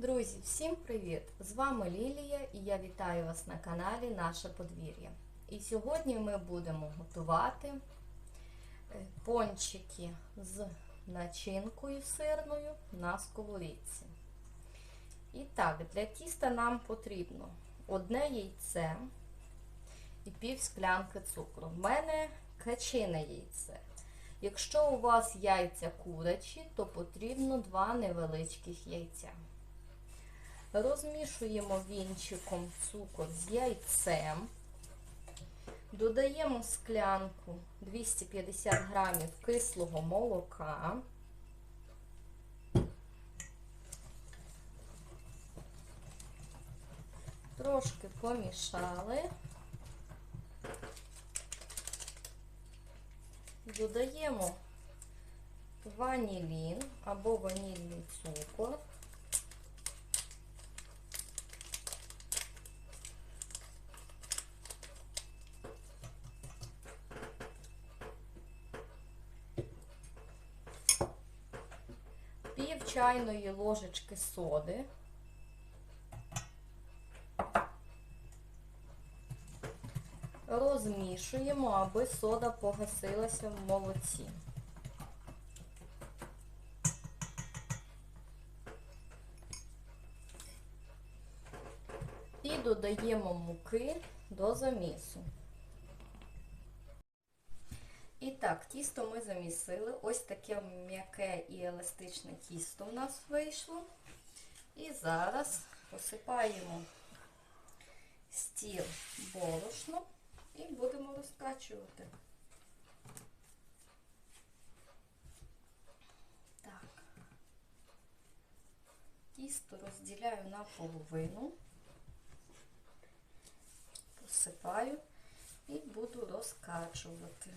Друзі, всім привіт! З вами Лілія і я вітаю вас на каналі Наше подвір'я. І сьогодні ми будемо готувати е, пончики з начинкою сирною на сковорідці. І так, для тіста нам потрібно одне яйце і пів склянки цукру. В мене качине яйце. Якщо у вас яйця курячі, то потрібно два невеличких яйця. Розмішуємо вінчиком цукор з яйцем. Додаємо склянку 250 грамів кислого молока. Трошки помішали. Додаємо ванілін або ванільний цукор. Пів чайної ложечки соди. Розмішуємо, аби сода погасилася в молоці. І додаємо муки до замісу. І так, тісто ми замісили. Ось таке м'яке і еластичне тісто у нас вийшло. І зараз посипаємо стіл борошном і будемо розкачувати. Так. Тісто розділяю на половину, посипаю і буду розкачувати.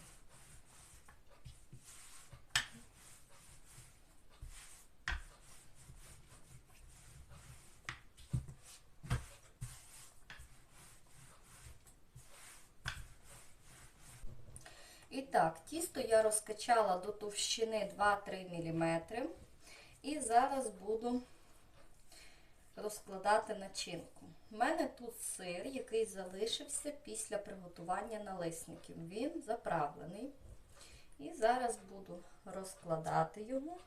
І так, тісто я розкачала до товщини 2-3 мм. І зараз буду розкладати начинку. У мене тут сир, який залишився після приготування налисників. Він заправлений. І зараз буду розкладати його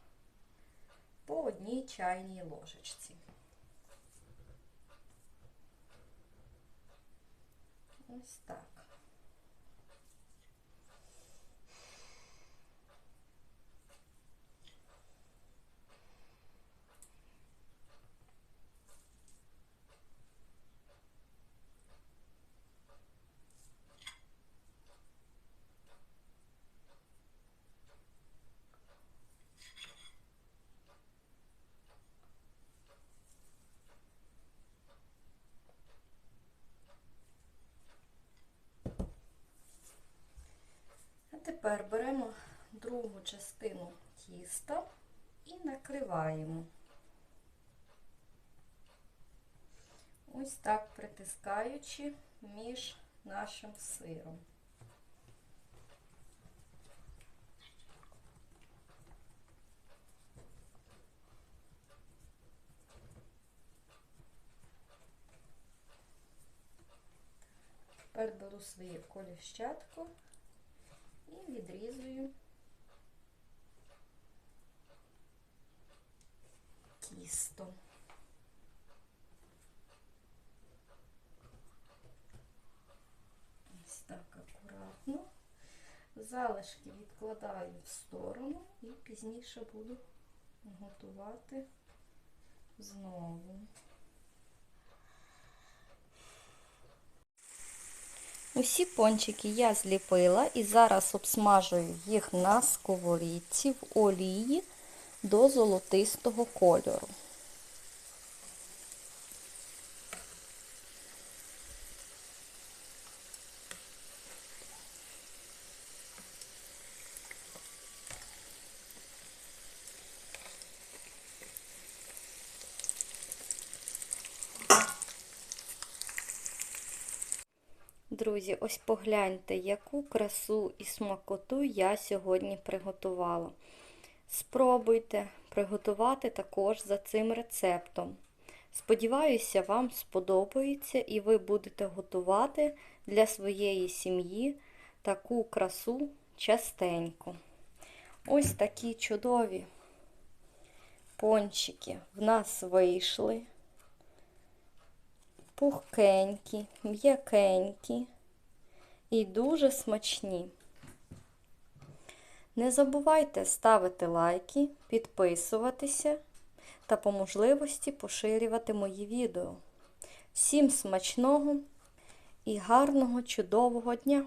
по одній чайній ложечці. Ось так. Тепер беремо другу частину тіста і накриваємо. Ось так притискаючи між нашим сиром. Тепер беру свою коліщатку і відрізую тісто. Ось так акуратно. Залишки відкладаю в сторону і пізніше буду готувати знову. Усі пончики я зліпила і зараз обсмажую їх на сковорідці в олії до золотистого кольору. Друзі, ось погляньте, яку красу і смакоту я сьогодні приготувала. Спробуйте приготувати також за цим рецептом. Сподіваюся, вам сподобається і ви будете готувати для своєї сім'ї таку красу частенько. Ось такі чудові пончики в нас вийшли. Пухкенькі, м'якенькі і дуже смачні. Не забувайте ставити лайки, підписуватися та по можливості поширювати мої відео. Всім смачного і гарного чудового дня!